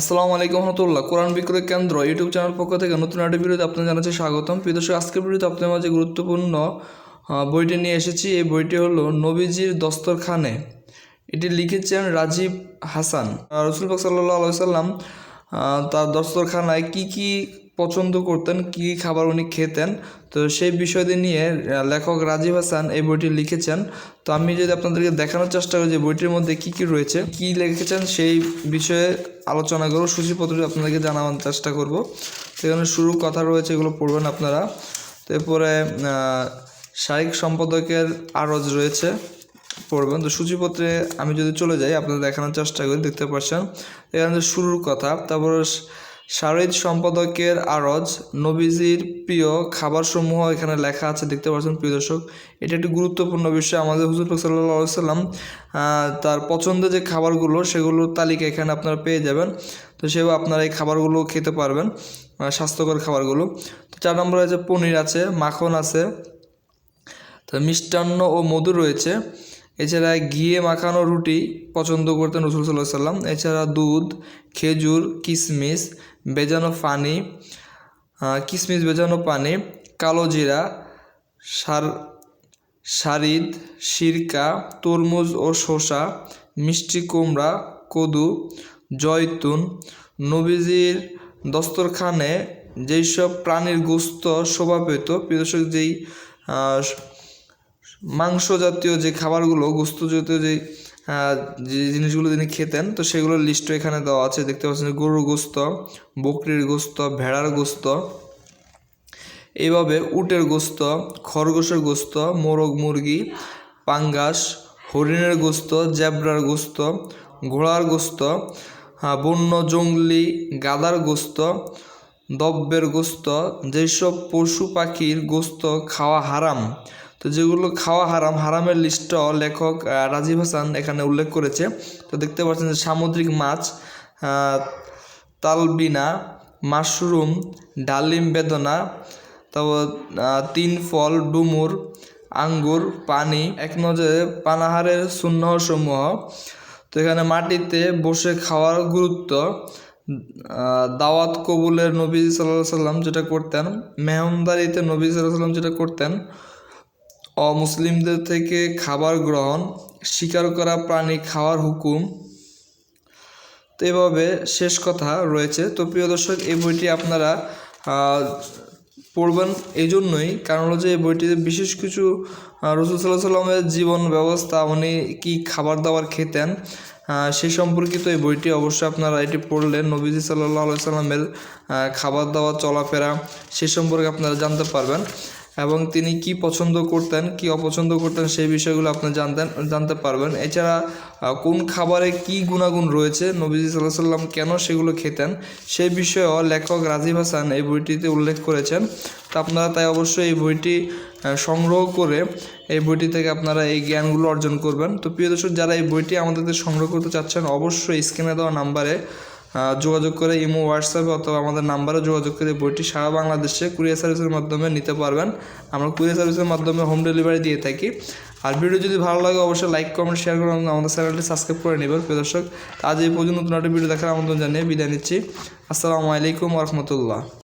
আসসালামু আলাইকুম রহমতুল্লাহ। কোরআন বিক্রয় কেন্দ্র ইউটিউব চ্যানেল পক্ষ থেকে নতুন একটি ভিডিওতে আপনাদের জানাচ্ছি স্বাগতম। প্রিয় দর্শক, আজকের ভিডিওতে আপনাদের মাঝে গুরুত্বপূর্ণ বইটি নিয়ে এসেছি। এই বইটি হলো নবীজির দস্তরখানে। এটি লিখেছেন রাজীব হাসান। রসুল পাক সাল্লাহ আলাইসাল্লাম তার দস্তরখানায় কী কি পছন্দ করতেন, কি খাবার উনি খেতেন, তো সেই বিষয়টি নিয়ে লেখক রাজীব হাসান এই বইটি লিখেছেন। তো আমি যদি আপনাদেরকে দেখানোর চেষ্টা করি যে বইটির মধ্যে কি কি রয়েছে, কি লিখেছেন সেই বিষয়ে আলোচনা করব সূচিপত্রটি আপনাদেরকে জানানোর চেষ্টা করব। তো এখানে শুরু কথা রয়েছে, এগুলো পড়বেন আপনারা। তো এরপরে শারীরিক সম্পাদকের আরজ রয়েছে, পড়বেন। তো সূচিপত্রে আমি যদি চলে যাই, আপনাদের দেখানোর চেষ্টা করি, দেখতে পাচ্ছেন। এখানে শুরুর কথা, তারপর শারীরিক সম্পাদকের আরজ, নবীজির প্রিয় খাবারসমূহ এখানে লেখা আছে, দেখতে পাচ্ছেন প্রিয় দর্শক। এটা একটি গুরুত্বপূর্ণ বিষয়। আমাদের হুজুর সাল্লাম তার পছন্দের যে খাবারগুলো, সেগুলোর তালিকা এখানে আপনারা পেয়ে যাবেন। তো সেভাবে আপনারা এই খাবারগুলো খেতে পারবেন স্বাস্থ্যকর খাবারগুলো। তো চার নম্বরে আছে পনির আছে, মাখন আছে, তো মিষ্টান্ন ও মধু রয়েছে। এছাড়া ঘিয়ে মাখানো রুটি পছন্দ করতেন রসুল সাল্লাহ সাল্লাম এছাড়া দুধ, খেজুর কিশমিশ বেজানো পানি কিশমিশ বেজানো পানি, কালো জিরা, সার, সারিদ, সিরকা, তরমুজ ও শসা, মিষ্টি কুমড়া, কদু, জয়তুন, নবীজির দস্তরখানে যেই সব প্রাণীর গোস্ত শোভা পেত প্রিয়দর্শক যেই মাংস জাতীয় যে খাবারগুলো গোস্ত জাতীয় যে যে জিনিসগুলো তিনি খেতেন, তো সেগুলোর লিস্টও এখানে দেওয়া আছে। দেখতে পাচ্ছেন গরুর গোস্ত, বকরির গোস্ত, ভেড়ার গোস্ত এইভাবে উটের গোস্ত, খরগোশের গোস্ত, মোরগ মুরগি, পাঙ্গাস, হরিণের গোস্ত, জেব্রার গোস্ত, ঘোড়ার গোস্ত বন্য, জঙ্গলি, গাদার গোস্ত, দব্বের গোস্ত, যেসব পশু পাখির গোস্ত খাওয়া হারাম তো যেগুলো খাওয়া হারাম, হারামের লিস্টও লেখক রাজীব হাসান এখানে উল্লেখ করেছে। তো দেখতে পাচ্ছেন যে সামুদ্রিক মাছ তালবিনা, মাশরুম, ডালিম বেদনা, তারপর তিন ফল, ডুমুর, আঙ্গুর, পানি, এক নজরে পানাহারের শূন্যসমূহ তো এখানে মাটিতে বসে খাওয়ার গুরুত্ব দাওয়াত কবুলের নবী সাল্লাহ সাল্লাম যেটা করতেন, মেহমদারিতে নবী সাল্লাহ সাল্লাম যেটা করতেন অমুসলিমদের থেকে খাবার গ্রহণ, শিকার করা প্রাণী খাওয়ার হুকুম। তো এভাবে শেষ কথা রয়েছে। তো প্রিয় দর্শক, এই বইটি আপনারা পড়বেন এই জন্যই কারণ হলো যে, এই বইটিতে বিশেষ কিছু রসুল সাল্লাহ সাল্লামের জীবন ব্যবস্থা, উনি কি খাবার দাবার খেতেন সেই সম্পর্কিত এই বইটি অবশ্যই আপনারা এটি পড়লে নবীজি সাল্লাহ সাল্লামের খাবার দাবার, চলাফেরা সে সম্পর্কে আপনারা জানতে পারবেন। এবং তিনি কি পছন্দ করতেন, কি অপছন্দ করতেন সেই বিষয়গুলো আপনি জানতেন, জানতে পারবেন। এছাড়া কোন খাবারে কি গুণাগুণ রয়েছে, নবীজি সাল্লাহ সাল্লাম কেন সেগুলো খেতেন সেই বিষয়েও লেখক রাজীব হাসান এই বইটিতে উল্লেখ করেছেন। তো আপনারা তাই অবশ্যই এই বইটি সংগ্রহ করে এই বইটি থেকে আপনারা এই জ্ঞানগুলো অর্জন করবেন। তো প্রিয় দর্শক, যারা এই বইটি আমাদের সংগ্রহ করতে চাচ্ছেন, অবশ্যই স্ক্রিনে দেওয়া নাম্বারে যোগাযোগ করে ইমো, হোয়াটসঅ্যাপে অথবা আমাদের নাম্বারে যোগাযোগ করে বইটি সারা বাংলাদেশে কুরিয়ার সার্ভিসের মাধ্যমে নিতে পারবেন। আমরা কুরিয়ার সার্ভিসের মাধ্যমে হোম ডেলিভারি দিয়ে থাকি। আর ভিডিও যদি ভালো লাগে, অবশ্যই লাইক, কমেন্ট শেয়ার করুন আমাদের চ্যানেলটি সাবস্ক্রাইব করে নেবেন। প্রিয় দর্শক, আজ এই পর্যন্ত নতুন একটা ভিডিও দেখার আমন্ত্রণ জানিয়ে বিদায় নিচ্ছি। আসসালামু আলাইকুম রহমতুল্লাহ।